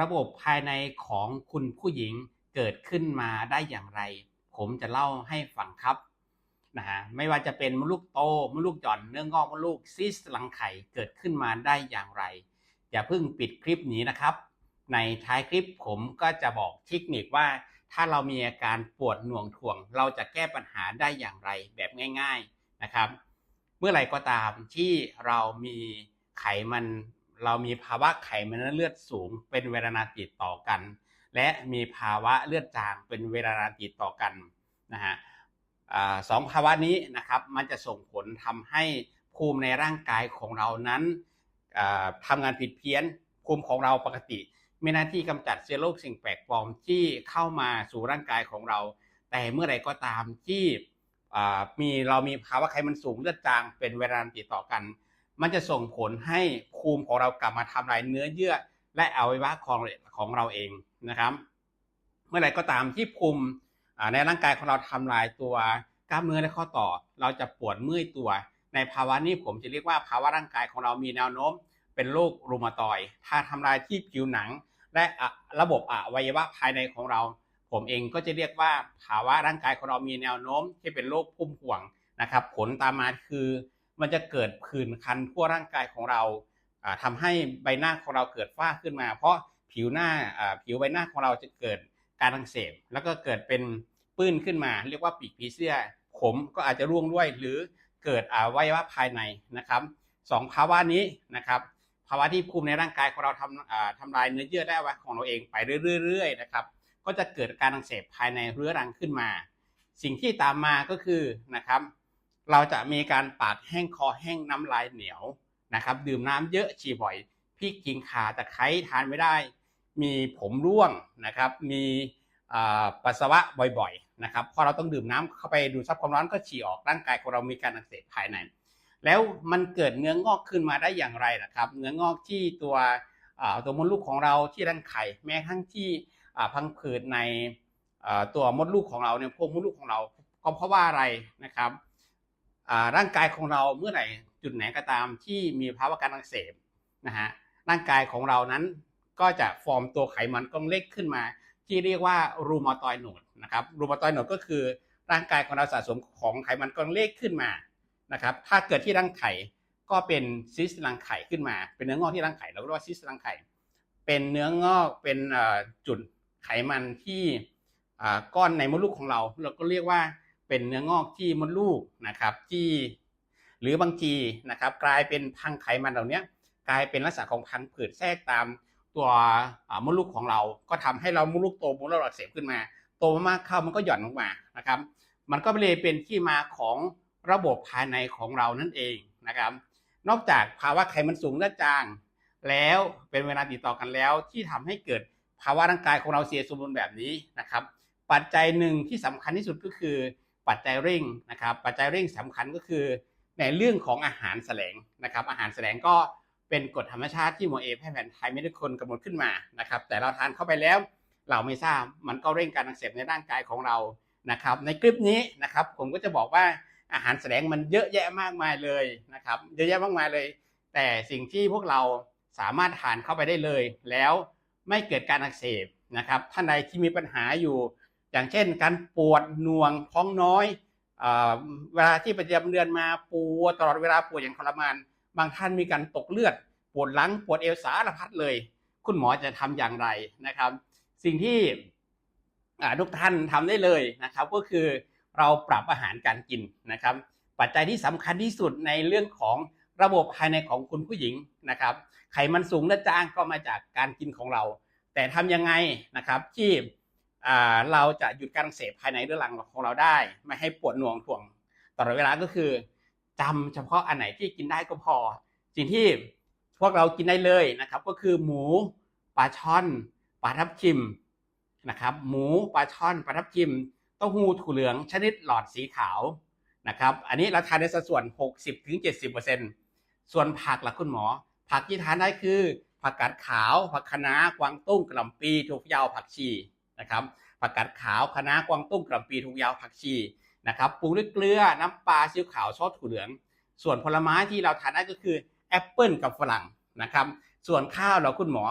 ระบบภายในของคุณผู้หญิงเกิดขึ้นมาได้อย่างไร ผมจะเล่าให้ฟังครับนะฮะไม่ว่าจะเป็นมดลูกโตมดลูกหย่อนเนื้องอกมดลูกซิสหลังไข่เกิดขึ้นมาได้อย่างไร อย่าเพิ่งปิดคลิปนี้นะครับ ในท้ายคลิปผมก็จะบอกเทคนิคว่า ถ้าเรามีอาการปวดหน่วงถ่วง เราจะแก้ปัญหาได้อย่างไรแบบง่าย ๆนะครับ เมื่อไหร่ก็ตามที่เรามีไขมัน เรามีภาวะไขมันเลือดสูง เป็นเวลานานติดต่อกัน และมีภาวะเลือดจางเป็นเวลานานติดต่อกันนะฮะสองภาวะนี้นะครับมันจะส่งผลทำให้ภูมิในร่างกายของเรานั้นอ่าทำงานผิดเพี้ยน ภูมิของเราปกติมีหน้าที่กำจัดเชื้อโรคสิ่งแปลกปลอมที่เข้ามาสู่ร่างกายของเรา แต่เมื่อไรก็ตามที่มีเรามีภาวะไขมันสูงเลือดจางเป็นเวลานานติดต่อกัน มันจะส่งผลให้ภูมิของเรากลับมาทำลายเนื้อเยื่อ และอวัยวะของของเราเองนะครับ เมื่อไหร่ก็ตามที่ภูมิในร่างกายของเราทำลายตัวกล้ามเนื้อและข้อต่อ เราจะปวดเมื่อยตัว ในภาวะนี้ผมจะเรียกว่าภาวะร่างกายของเรามีแนวโน้ม เป็นโรครูมาตอยถ้าทำลายที่ผิวหนัง และระบบอวัยวะภายในของเรา ผมเองก็จะเรียกว่าภาวะร่างกายของเรามีแนวโน้ม ที่เป็นโรคพุ่มพวงนะครับ ผลตามมาคือ มันจะเกิดผื่นคันทั่วร่างกายของเราอ่าทำให้ใบหน้าของเราเกิดฝ้าขึ้นมา เพราะผิวหน้าผิวใบหน้าของเราจะเกิดการอักเสบแล้วก็เกิดเป็นปื้นขึ้นมา เรียกว่าปีกผีเสื้อผมก็อาจจะร่วงด้วยหรือเกิดอวัยวะภายในนะครับสองภาวะนี้นะครับ ภาวะที่ภูมิในร่างกายของเราทำทำลายเนื้อเยื่อได้วของเราเองไปเรื่อยๆนะครับ ก็จะเกิดการอักเสบภายในเรื้อรังขึ้นมา สิ่งที่ตามมาก็คือนะครับ เราจะมีการปากแห้งคอแห้งน้ำลายเหนียวนะครับ ดื่มน้ำเยอะฉี่บ่อยพริกกินขาตะไคร้ทานไม่ได้ มีผมร่วงนะครับ มีปัสสาวะบ่อยๆนะครับพอเราต้องดื่มน้ำเข้าไปดูดซับความร้อนก็ฉี่ออกร่างกายของเรามีการอักเสบภายใน แล้วมันเกิดเนื้องอกขึ้นมาได้อย่างไรนะครับ เนื้องอกที่ตัวตัวมดลูกของเราที่รังไข่แม้กระทั่งที่พังผืดในตัวมดลูกของเราเนี่ยพวกมดลูกของเราก็เพราะว่าอะไรนะครับ ร่างกายของเราเมื่อไหร่จุดไหนก็ตามที่มีภาวะการอักเสบนะฮะร่างกายของเรานั้นก็จะฟอร์มตัวไขมันก้อนเล็กขึ้นมา ที่เรียกว่ารูมาตอยด์โนดนะครับรูมาตอยด์โนดก็คือร่างกายของเราสะสมของไขมันก้อนเล็กขึ้นมานะครับถ้าเกิดที่รังไข่ก็เป็นซิสรังไข่ขึ้นมา เป็นเนื้องอกที่รังไข่เราเรียกว่าซิสรังไข่เป็นเนื้องอกเป็นจุดไขมันที่ก้อนในมดลูกของเรา เราก็เรียกว่า เป็นเนื้องอกที่มดลูกนะครับที่หรือบางทีนะครับ กลายเป็นพังไขมันเหล่านี้กลายเป็นลักษณะของพังผืดแทรกตามตัวมดลูกของเรา ก็ทำให้เรามดลูกโตมดลูกอักเสบขึ้นมา โตมากเข้ามันก็หย่อนลงมานะครับ มันก็เลยเป็นที่มาของระบบภายในของเรานั่นเองนะครับ นอกจากภาวะไขมันสูงและจาง แล้วเป็นเวลาติดต่อกันแล้ว ที่ทำให้เกิดภาวะร่างกายของเราเสียสมดุลแบบนี้นะครับ ปัจจัยหนึ่งที่สำคัญที่สุดก็คือ ปัจจัยเร่งนะครับ ปัจจัยเร่งสำคัญก็คือ ในเรื่องของอาหารแสลงนะครับ อาหารแสลงก็เป็นกฎธรรมชาติที่หมอเอแพทย์แผนไทยไม่ได้คนกำหนดขึ้นมานะครับ แต่เราทานเข้าไปแล้ว เราไม่ทราบมันก็เร่งการอักเสบในร่างกายของเรานะครับ ในคลิปนี้นะครับ ผมก็จะบอกว่าอาหารแสลงมันเยอะแยะมากมายเลยนะครับ เยอะแยะมากมายเลย แต่สิ่งที่พวกเราสามารถทานเข้าไปได้เลย แล้วไม่เกิดการอักเสบนะครับ ท่านใดที่มีปัญหาอยู่ อย่างเช่น การปวดหน่วงท้องน้อยเอเวลาที่ประจำเดือนมาปวดตลอดเวลาปวดอย่างทรมาน บางท่านมีการตกเลือด ปวดหลังปวดเอวสารพัดเลย คุณหมอจะทำอย่างไรนะครับ สิ่งที่ทุกท่านทำได้เลยนะครับ ก็คือเราปรับอาหารการกินนะครับ ปัจจัยที่สำคัญที่สุดในเรื่องของระบบภายในของคุณผู้หญิงนะครับ ไขมันสูงและจางก็มาจากการกินของเรา แต่ทำยังไงนะครับที่ เราจะหยุดการอักเสพภายในเรื้อรังของเราได้ ไม่ให้ปวดหน่วงถ่วงตลอดเวลาก็คือจำเฉพาะอันไหนที่กินได้ก็พอ สิ่งที่พวกเรากินได้เลยนะครับ ก็คือหมูปลาช่อนปลาทับทิมนะครับ หมูปลาช่อนปลาทับทิมเต้าหู้ถั่วเหลืองชนิดหลอดสีขาวนะครับ อันนี้เราทานในสัดส่วน 60-70%ส่วนผักล่ะคุณหมอ ผักที่ทานได้คือ ผักกาดขาว ผักคะน้ากวางตุ้งกระหล่ำปีถั่วฝักยาวผักชี นะครับผักกาดขาวคะน้ากวางตุ้งกระปีถั่วฝักยาวผักชีนะครับปรุงด้วยเกลือน้ำปลาซีอิ๊วขาวซอสถั่วเหลือง ส่วนผลไม้ที่เราทานได้ก็คือแอปเปิลกับฝรั่งนะครับ ส่วนข้าวเราคุณหมอ